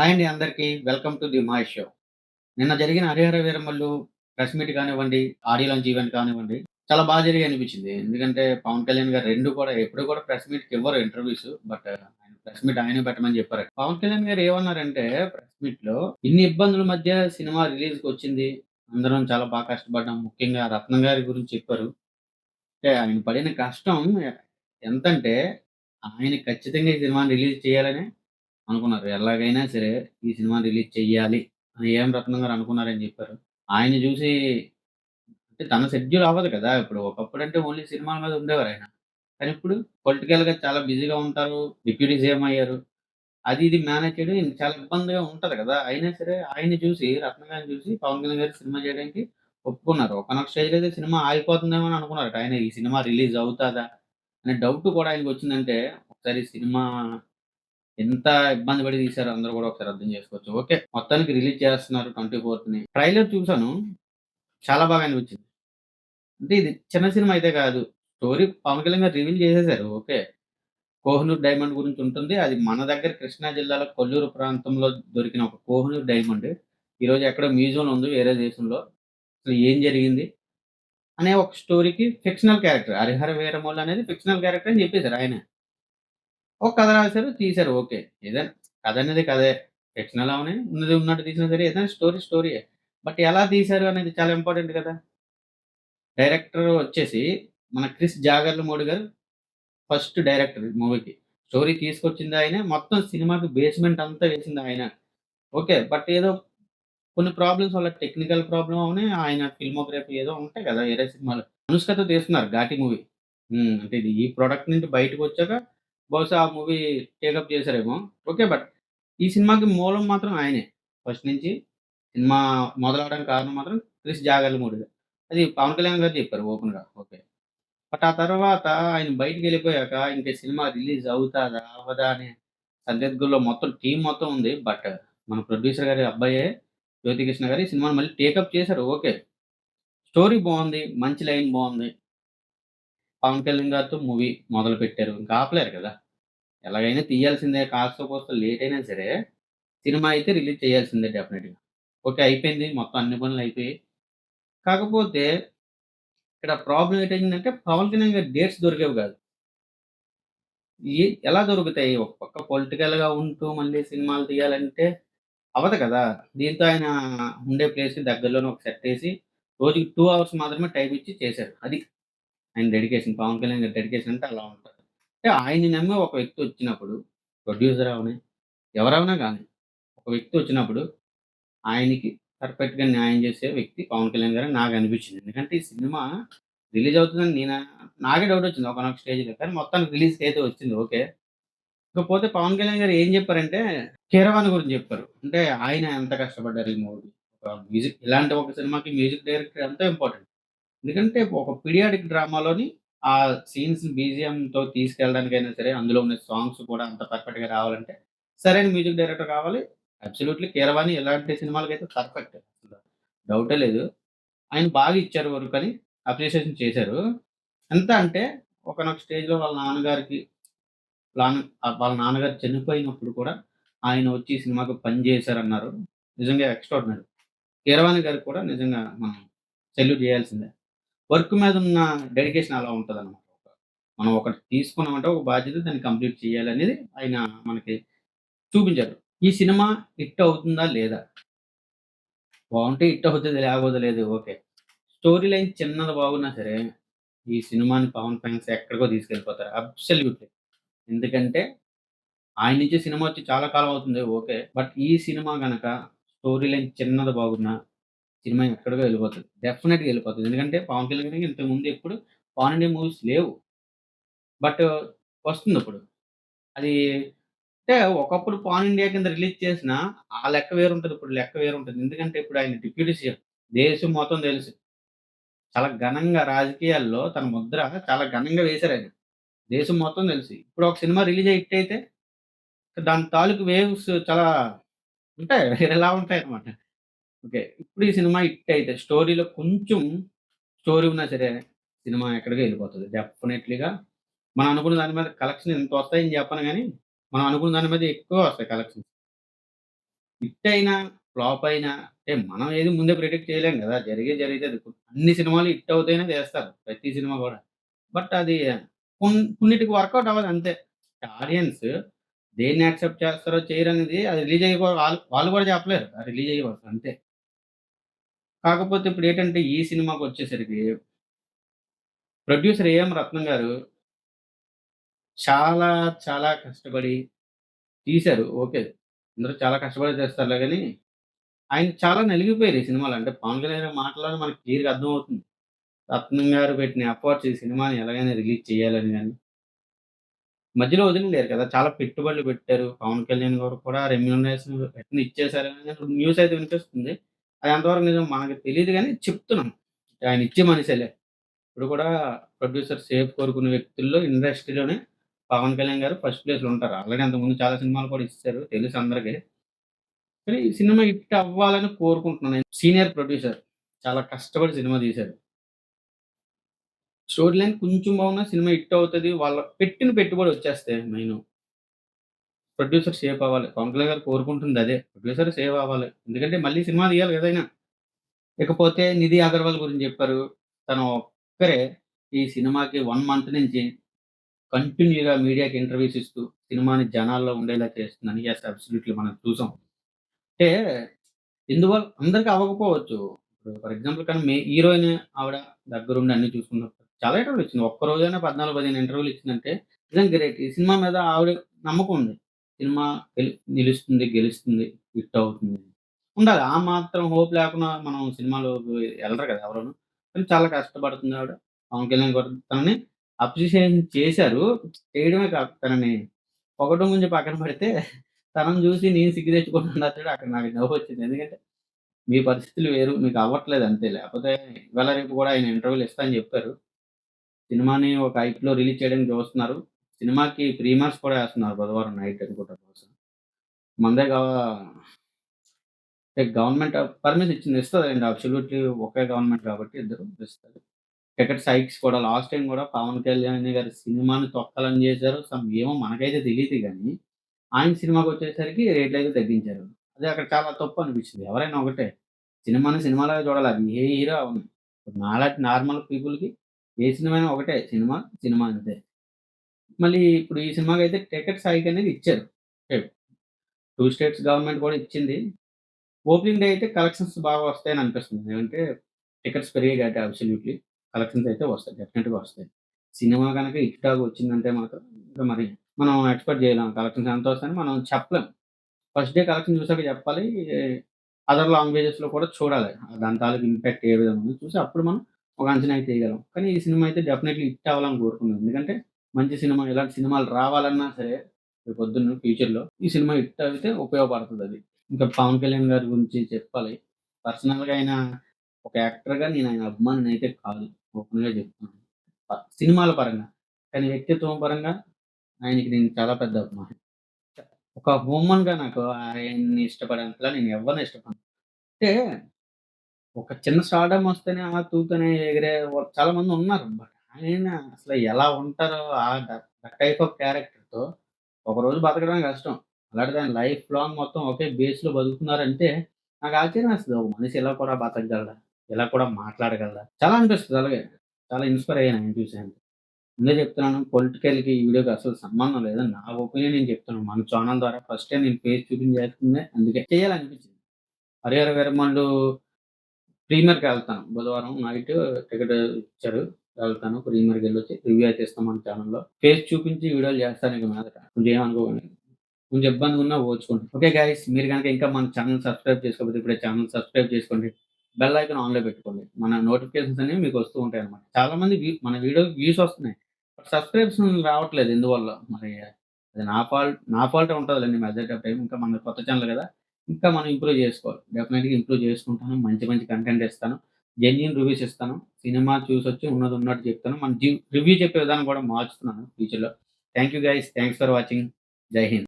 Hi అండి అందరికీ. Welcome to the Mahesh show. నిన్న జరిగిన 'హరిహర వీరమల్లు' ప్రెస్ మీట్ కానివ్వండి, ఆడియో లాంచ్ ఈవెంట్ కానివ్వండి, చాలా బాగా జరిగి అనిపించింది. ఎందుకంటే పవన్ కళ్యాణ్ గారు రెండు కూడా ఎప్పుడు కూడా ప్రెస్ మీట్‌కి ఇవ్వరు ఇంటర్వ్యూస్. బట్ ఆయన ప్రెస్ మీట్ ఆయనే పెట్టమని చెప్పారు. పవన్ కళ్యాణ్ గారు ఏమన్నారంటే ప్రెస్ మీట్‌లో ఇన్ని ఇబ్బందుల మధ్య సినిమా రిలీజ్‌కొచ్చింది. అందరం చాలా బాగా కష్టపడ్డాం. ముఖ్యంగా రత్నం గారి గురించి చెప్పారు. అంటే ఆయన పడిన కష్టం ఎంతంటే ఆయన ఖచ్చితంగా ఈ సినిమాని రిలీజ్ చేయాలనే అనుకున్నారు. ఎలాగైనా సరే ఈ సినిమా రిలీజ్ చెయ్యాలి అని ఏఎం రత్నం గారు అనుకున్నారని చెప్పారు. ఆయన చూసి అంటే తన షెడ్యూల్ అవ్వదు కదా! ఇప్పుడు ఒకప్పుడు అంటే ఓన్లీ సినిమాల మీద ఉండేవారాయన. కానీ ఇప్పుడు పొలిటికల్‌గా చాలా బిజీగా ఉంటారు. డిప్యూటీ సీఎం అయ్యారు. అది ఇది మేనేజ్ చేయడం చాలా ఇబ్బందిగా ఉంటుంది కదా! అయినా సరే ఆయన చూసి రత్న గారిని చూసి పవన్ కళ్యాణ్ గారు సినిమా చేయడానికి ఒప్పుకున్నారు. ఒకనొక స్టేజ్‌లో అయితే సినిమా ఆగిపోతుందేమో అని అనుకున్నారు ఆయన ఈ సినిమా రిలీజ్ అవుతుందా అనే డౌట్ కూడా ఆయనకొచ్చిందంటే ఒకసారి సినిమా ఎంత ఇబ్బంది పడి తీశారు అందరూ కూడా ఒకసారి అర్థం చేసుకోవచ్చు. ఓకే. మొత్తానికి రిలీజ్ చేస్తున్నారు 24థ్‌ని. ట్రైలర్ చూసాను. చాలా బాగా అనిపించింది. అంటే ఇది చిన్న సినిమా అయితే కాదు. స్టోరీ పవన్ కళ్యాణ్ గారు రివీల్ చేసేసారు. ఓకే. కోహనూర్ డైమండ్ గురించి ఉంటుంది. అది మన దగ్గర కృష్ణా జిల్లాలో కొల్లూరు ప్రాంతంలో దొరికిన ఒక కోహనూర్ డైమండ్. ఈరోజు ఎక్కడో మ్యూజియంలో ఉంది వేరే దేశంలో. అసలు ఏం జరిగింది? అనే ఒక స్టోరీకి ఫిక్షనల్ క్యారెక్టర్ 'హరిహర వీరమల్లు' అనేది ఫిక్షనల్ క్యారెక్టర్ అని చెప్పేశారు ఆయనే. ఒక కథ రాశారు తీశారు ఓకే. ఏదైనా కథ అనేది కథే. ఫిక్షనల్ అవునే ఉన్నది ఉన్నట్టు తీసినా సరే ఏదైనా స్టోరీ స్టోరీయే. బట్ ఎలా తీశారు అనేది చాలా ఇంపార్టెంట్ కదా! డైరెక్టర్ వచ్చేసి మన 'క్రిస్ జాగర్లమూడి' గారు ఫస్ట్ డైరెక్టర్ మూవీకి. స్టోరీ తీసుకొచ్చింది ఆయన మొత్తం సినిమాకి బేస్‌మెంట్ అంతా వేసింది ఆయన. ఓకే. బట్ ఏదో కొన్ని ప్రాబ్లమ్స్ వల్ల టెక్నికల్ ప్రాబ్లమ్ అవునే ఆయన ఫిల్మోగ్రఫీ ఏదో ఉంటాయి కదా! వేరే సినిమాలు. అనుష్కతో తీస్తున్నారు 'ఘాటి' మూవీ. అంటే ఇది ఈ ప్రొడక్ట్ నుంచి బయటకొచ్చాక బహుశా ఆ మూవీ టేకప్ చేశారేమో ఓకే. బట్ ఈ సినిమాకి మూలం మాత్రం ఆయనే. ఫస్ట్ నుంచి సినిమా మొదలవడానికి కారణం మాత్రం 'క్రిస్ జాగర్లమూడి' అది పవన్ కళ్యాణ్ గారు చెప్పారు ఓపెన్‌గా. ఓకే. బట్ ఆ తర్వాత ఆయన బయటికెళ్ళిపోయాక ఇంక సినిమా రిలీజ్ అవుతాదా? అవ్వదా? అనే సందిగ్ధంలో మొత్తం టీం మొత్తం ఉంది. బట్ మన ప్రొడ్యూసర్ గారి అబ్బాయే జ్యోతికృష్ణ గారి సినిమాని మళ్ళీ టేకప్ చేశారు. ఓకే. స్టోరీ బాగుంది మంచి లైన్ బాగుంది పవన్ కళ్యాణ్ గారితో మూవీ మొదలుపెట్టారు. ఇంకా ఆపలేరు కదా! ఎలాగైనా తీయాల్సిందే కాస్త కోస్త లేట్ అయినా సరే సినిమా అయితే రిలీజ్ చేయాల్సిందే డెఫినెట్‌గా. ఓకే. అయిపోయింది. మొత్తం అన్ని పనులు అయిపోయి కాకపోతే ఇక్కడ ప్రాబ్లమ్ ఏంటంటే పవన్ కళ్యాణ్ గారి డేట్స్ దొరికేవి కాదు. ఎలా దొరుకుతాయి? ఒక పక్క పొలిటికల్‌గా ఉంటూ మళ్ళీ సినిమాలు తీయాలంటే అవ్వదు కదా! దీంతో ఆయన ఉండే ప్లేస్‌కి దగ్గరలోనే ఒక సెట్ వేసి రోజుకి టూ అవర్స్ మాత్రమే టైప్ ఇచ్చి చేశారు. అది ఆయన డెడికేషన్. పవన్ కళ్యాణ్ గారి డెడికేషన్ అంటే అలా ఉంటుంది అంటే ఆయన్ని నమ్మి ఒక వ్యక్తి వచ్చినప్పుడు ప్రొడ్యూసర్ అవని, ఎవరైనా కానీ ఒక వ్యక్తి వచ్చినప్పుడు ఆయనకి పర్ఫెక్ట్‌గా న్యాయం చేసే వ్యక్తి పవన్ కళ్యాణ్ గారి నాకు అనిపించింది ఎందుకంటే ఈ సినిమా రిలీజ్ అవుతుందని నేను నాకే డౌట్ వచ్చింది ఒకనొక స్టేజ్‌లో. కానీ మొత్తానికి రిలీజ్‌కి అయితే వచ్చింది ఓకే. ఇకపోతే పవన్ కళ్యాణ్ గారు ఏం చెప్పారంటే 'కీరవాణి' గురించి చెప్పారు. అంటే ఆయన ఎంత కష్టపడ్డారు ఈ మూవీ మ్యూజిక్ ఇలాంటి ఒక సినిమాకి మ్యూజిక్ డైరెక్టర్ ఎంతో ఇంపార్టెంట్. ఎందుకంటే ఒక పీరియాడిక్ డ్రామాలోని ఆ సీన్స్ బీజీఎంతో తీసుకెళ్ళడానికైనా సరే అందులో ఉన్న సాంగ్స్ కూడా అంత పర్ఫెక్ట్‌గా రావాలంటే సరైన మ్యూజిక్ డైరెక్టర్ కావాలి. అబ్సల్యూట్‌లీ 'కీరవాణి' ఇలాంటి సినిమాలకైతే పర్ఫెక్ట్. అసలు డౌటే లేదు. ఆయన బాగా ఇచ్చారు వరకు అని అప్రిషియేషన్ చేశారు. ఎంత అంటే ఒకనొక స్టేజ్‌లో వాళ్ళ నాన్నగారికి ప్లాన్ వాళ్ళ నాన్నగారు చనిపోయినప్పుడు కూడా ఆయన వచ్చి సినిమాకు సినిమాకి పని చేశారన్నారు. నిజంగా ఎక్స్ట్రాడినరీ 'కీరవాణి' గారికి కూడా నిజంగా మనం సెల్యూట్ చేయాల్సిందే. వర్క్ మీద ఉన్న డెడికేషన్ అలా ఉంటదనమాట. మనం ఒకటి తీసుకున్నామంటే ఒక బాధ్యత దాన్ని కంప్లీట్ చేయాలనేది ఆయన మనకి చూపించారు. ఈ సినిమా హిట్ అవుతుందా? లేదా? బాగుంటే హిట్ అవుతుంది లేకపోతే లేదు. ఓకే. స్టోరీ లైన్ చిన్నది బాగున్నా సరే ఈ సినిమాని పవన్ ఫ్యాన్స్ ఎక్కడికో తీసుకెళ్ళిపోతారు. అబ్సల్యూట్‌లీ. ఎందుకంటే ఆయన నుంచి సినిమా వచ్చి చాలా కాలం అవుతుంది. ఓకే. బట్ ఈ సినిమా కనుక స్టోరీ లైన్ చిన్నది బాగున్నా సినిమా ఎక్కడికో వెళ్ళిపోతుంది డెఫినెట్గా వెళ్ళిపోతుంది ఎందుకంటే పవన్ కళ్యాణ్ గారికి ఇంతకుముందు ఎప్పుడు పాన్ ఇండియా మూవీస్ లేవు. బట్ వస్తుంది ఇప్పుడు అది అంటే ఒకప్పుడు పాన్ ఇండియా కింద రిలీజ్ చేసినా ఆ లెక్క వేరుంటది. ఇప్పుడు లెక్క వేరుంటది. ఎందుకంటే ఇప్పుడు ఆయన డిప్యూటీ సీఎం. దేశం మొత్తం తెలుసు. చాలా ఘనంగా రాజకీయాల్లో తన ముద్ర చాలా ఘనంగా వేశారాయన. దేశం మొత్తం తెలుసు. ఇప్పుడు ఒక సినిమా రిలీజ్ అయితే దాని తాలూకు వేవ్స్ చాలా ఉంటాయి. వేరేలా ఉంటాయన్నమాట. ఓకే. ఇప్పుడు ఈ సినిమా హిట్ అయితే స్టోరీలో కొంచెం స్టోరీ ఉన్నా సరే సినిమా ఎక్కడికి వెళ్ళిపోతుంది డెఫినెట్‌లీగా మనం అనుకున్న దాని మీద కలెక్షన్ ఎంత వస్తాయని చెప్పను కానీ మనం అనుకున్న దాని మీద ఎక్కువ వస్తాయి కలెక్షన్స్. హిట్ అయినా, ఫ్లాప్ అయినా అంటే మనం ఏది ముందే ప్రిడిక్ట్ చేయలేం కదా జరిగేది జరిగితే అన్ని సినిమాలు హిట్ అవుతేనే చేస్తారు. ప్రతి సినిమా కూడా బట్ అది కొన్నిటికి వర్కౌట్ అవ్వదు అంతే. ఆడియన్స్ దేన్ని యాక్సెప్ట్ చేస్తారో చేయరనేది అది రిలీజ్ అయ్యే వాళ్ళు వాళ్ళు కూడా చెప్పలేరు. అది రిలీజ్ అయ్యే అంతే. కాకపోతే ఇప్పుడు ఏంటంటే ఈ సినిమాకి వచ్చేసరికి ప్రొడ్యూసర్ ఏఎం రత్నం గారు చాలా చాలా కష్టపడి తీశారు. ఓకే. అందరూ చాలా కష్టపడి చేస్తారులే కానీ ఆయన చాలా నలిగిపోయారు ఈ సినిమాలు అంటే పవన్ కళ్యాణ్ గారి మనకి క్లియర్‌గా అర్థమవుతుంది. రత్నం గారు పెట్టిన ఎఫర్ట్స్ ఈ సినిమాని ఎలాగైనా రిలీజ్ చేయాలని కానీ మధ్యలో వదిలిలేరు కదా! చాలా పెట్టుబడులు పెట్టారు. పవన్ కళ్యాణ్ గారు కూడా రెమ్యూనరేషన్ రిటర్న్ ఇచ్చేసారని న్యూస్ అయితే వినిపిస్తుంది. అది ఎంతవరకు నిజం మనకు తెలియదు కానీ చెప్తున్నాం. ఆయన ఇచ్చే మనిషిలే ఇప్పుడు కూడా ప్రొడ్యూసర్ సేఫ్ కోరుకునే వ్యక్తుల్లో ఇండస్ట్రీలోనే పవన్ కళ్యాణ్ గారు ఫస్ట్ ప్లేస్‌లో ఉంటారు. ఆల్రెడీ అంతకుముందు చాలా సినిమాలు కూడా ఇచ్చారు తెలుసు అందరికీ కానీ ఈ సినిమా హిట్ అవ్వాలని కోరుకుంటున్నాను నేను. Senior producer. చాలా కష్టపడి సినిమా తీశారు. స్టోరీ లైన్ కొంచెం బాగున్నా సినిమా హిట్ అవుతుంది వాళ్ళ పెట్టిన పెట్టుబడి వచ్చేస్తాయి మెయిన్ ప్రొడ్యూసర్ సేఫ్ అవ్వాలి. పవన్ కళ్యాణ్ గారు కోరుకుంటుంది అదే. ప్రొడ్యూసర్ సేవ్ అవ్వాలి. ఎందుకంటే మళ్ళీ సినిమా తీయాలి కదైనా ఇకపోతే నిధి అగర్వాల్ గురించి చెప్పారు. తను ఒక్కరే ఈ సినిమాకి వన్ మంత్ నుంచి కంటిన్యూ‌గా మీడియాకి ఇంటర్వ్యూస్ ఇస్తూ సినిమాని జనాల్లో ఉండేలా చేస్తుందని. ఎస్ అబ్సల్యూట్‌లీ మనం చూసాం. అంటే ఇందువల్ల అందరికి అవ్వకపోవచ్చు. ఇప్పుడు ఫర్ ఎగ్జాంపుల్ కానీ మే హీరోయిన్ ఆవిడ దగ్గరుండి అన్ని చూసుకున్నప్పుడు చాలా ఇంటర్వ్యూలు ఇచ్చింది. ఒక్క రోజైనా 14, 15 ఇంటర్వ్యూలు ఇచ్చిందంటే నిజంగా గ్రేట్. ఈ సినిమా మీద ఆవిడ నమ్మకం ఉంది. సినిమా నిలుస్తుంది, గెలుస్తుంది, హిట్ అవుతుంది. ఉండాలి. ఆ మాత్రం హోప్ లేకుండా మనం సినిమాలో వెళ్ళరు కదా! ఎవరు కానీ చాలా కష్టపడుతుంది ఆవిడ. పవన్ కళ్యాణ్ గారు తనని అప్రిషియేషన్ చేశారు. చేయడమే కాదు తనని పొగడం గురించి పక్కన పెడితే తనను చూసి నేను సిగ్గు తెచ్చుకుంటున్నా అక్కడ నాకు నవ్వు వచ్చింది ఎందుకంటే మీ పరిస్థితులు వేరు. మీకు అవ్వట్లేదు అంతే. లేకపోతే ఇవాళ రేపు కూడా ఆయన ఇంటర్వ్యూలు ఇస్తా అని చెప్పారు. సినిమాని ఒక హైప్‌లో రిలీజ్ చేయడానికి చూస్తున్నారు. సినిమాకి ప్రీమర్స్ కూడా వేస్తున్నారు బుధవారం నైట్ అనుకుంటా బహుశా. మందే గా గవర్నమెంట్ పర్మిషన్ ఇచ్చింది. ఇస్తుంది అండి అబ్సల్యూట్‌లీ ఒకే గవర్నమెంట్ కాబట్టి ఇద్దరు ఇస్తారు టికెట్స్ హైక్స్ కూడా లాస్ట్ టైం కూడా పవన్ కళ్యాణ్ గారి సినిమాని తొక్కాలని చేశారు. సమ్ ఏమో మనకైతే తెలియదు కానీ ఆయన సినిమాకి వచ్చేసరికి రేట్లు అయితే తగ్గించారు. అదే అక్కడ చాలా తప్పు అనిపించింది. ఎవరైనా ఒకటే. సినిమాని సినిమాలాగా చూడాలి. అది ఏ హీరో అవును నాలాంటి నార్మల్ పీపుల్‌కి ఏ సినిమా ఒకటే. సినిమా, సినిమా అంతే. మళ్ళీ ఇప్పుడు ఈ సినిమాకి అయితే టికెట్స్ హైక్ అనేది ఇచ్చారు. టూ స్టేట్స్ గవర్నమెంట్ కూడా ఇచ్చింది. ఓపెనింగ్ డే అయితే కలెక్షన్స్ బాగా వస్తాయని అనిపిస్తుంది. ఎందుకంటే టికెట్స్ పెరిగాయి కాబట్టి అబ్సల్యూట్‌లీ. కలెక్షన్స్ అయితే వస్తాయి. డెఫినెట్గా వస్తాయి. సినిమా కనుక హిట్ వచ్చిందంటే మాత్రం ఇంకా మరి మనం ఎక్స్‌పెక్ట్ చేయలేం. కలెక్షన్స్ ఎంత వస్తాయని మనం చెప్పలేం. ఫస్ట్ డే కలెక్షన్ చూసాక చెప్పాలి. అదర్ లాంగ్వేజెస్‌లో కూడా చూడాలి. దాని తాలూకు ఇంపాక్ట్ ఏ విధంగా చూసి అప్పుడు మనం ఒక అంచనా అయితే వేయగలం. కానీ ఈ సినిమా అయితే డెఫినెట్‌లీ హిట్ అవ్వాలని కోరుకున్నాను. ఎందుకంటే మంచి సినిమా ఇలాంటి సినిమాలు రావాలన్నా సరే రేపు పొద్దున్న ఫ్యూచర్‌లో ఈ సినిమా హిట్ అయితే అది ఇంకా పవన్ కళ్యాణ్ గారి గురించి చెప్పాలి. పర్సనల్‌గా ఆయన ఒక యాక్టర్‌గా నేను ఆయన అభిమానినైతే కాదు. ఓపెన్‌గా చెప్తున్నాను. సినిమాల పరంగా. కానీ వ్యక్తిత్వం పరంగా ఆయనకి నేను చాలా పెద్ద అభిమాని. ఒక హ్యూమన్‌గా నాకు ఆయన్ని ఇష్టపడేంతలా నేను ఎవరిని ఇష్టపడను. అంటే ఒక చిన్న స్టార్డమ్ వస్తేనే ఆ తూతనే ఎగిరే చాలా మంది ఉన్నారు. బట్ ఆయన అసలు ఎలా ఉంటారో ఆ దట్ టైప్ ఆఫ్ క్యారెక్టర్‌తో ఒకరోజు బతకడం కష్టం. అలాంటి దాని లైఫ్ లాంగ్ మొత్తం ఒకే బేస్‌లో బతుకుతున్నారంటే నాకు ఆశ్చర్యం వేస్తది. ఒక మనిషి ఇలా కూడా బతకగలరా ఇలా కూడా మాట్లాడగలరా చాలా అనిపిస్తుంది అలాగే. చాలా ఇన్‌స్పైర్ అయ్యాను ఆయన చూసాను. ముందే చెప్తున్నాను పొలిటికల్‌కి ఈ వీడియోకి అసలు సంబంధం లేదు. నా ఒపీనియన్ నేను చెప్తున్నాను. మన ఛానల్ ద్వారా ఫస్ట్ నేను పేజ్ చూపించేస్తుంది అందుకే. చేయాలనిపించింది. హరిహర వీరమల్లు ప్రీమియర్‌కి వెళ్తాను బుధవారం నైట్ టికెట్ ఇచ్చారు. వెళ్తాను. ప్రీమియర్‌కి ఎళ్ళొచ్చి రివ్యూ అయితే ఇస్తాం మన ఛానల్లో ఫేస్ చూపించి వీడియోలు చేస్తాను ఇక మీదట. కొంచెం ఏమనుకోకండి. కొంచెం ఇబ్బందిగా ఉన్నా ఓర్చుకోండి. ఓకే గైస్ మీరు కనుక ఇంకా మన ఛానల్ సబ్స్క్రైబ్ చేసుకోకపోతే ఇప్పుడే ఛానల్ సబ్స్క్రైబ్ చేసుకోండి. బెల్ ఐకన్ ఆన్‌లో పెట్టుకోండి. మన నోటిఫికేషన్స్ అనేవి మీకు వస్తూ ఉంటాయన్నమాట. చాలా మంది వ్యూ మన వీడియోకి వ్యూస్ వస్తున్నాయి. సబ్స్క్రిప్షన్ రావట్లేదు ఎందువల్ల మరి అది నా ఫాల్ట్ నా ఫాల్టే ఉంటదిలెండి మెజారిటీ ఆఫ్ టైం ఇంకా మన కొత్త ఛానల్ కదా! ఇంకా మనం ఇంప్రూవ్ చేసుకోవాలి. డెఫినెట్గా ఇంప్రూవ్ చేసుకుంటాను. మంచి మంచి కంటెంట్ ఇస్తాను. జెన్యున్ రివ్యూస్ ఇస్తాను. సినిమా చూసొచ్చి ఉన్నది ఉన్నట్టు చెప్తాను. మన రివ్యూ చెప్పే విధానం కూడా మార్చుతున్నాను ఫ్యూచర్‌లో. Thank you guys. Thanks for watching. Jai Hind.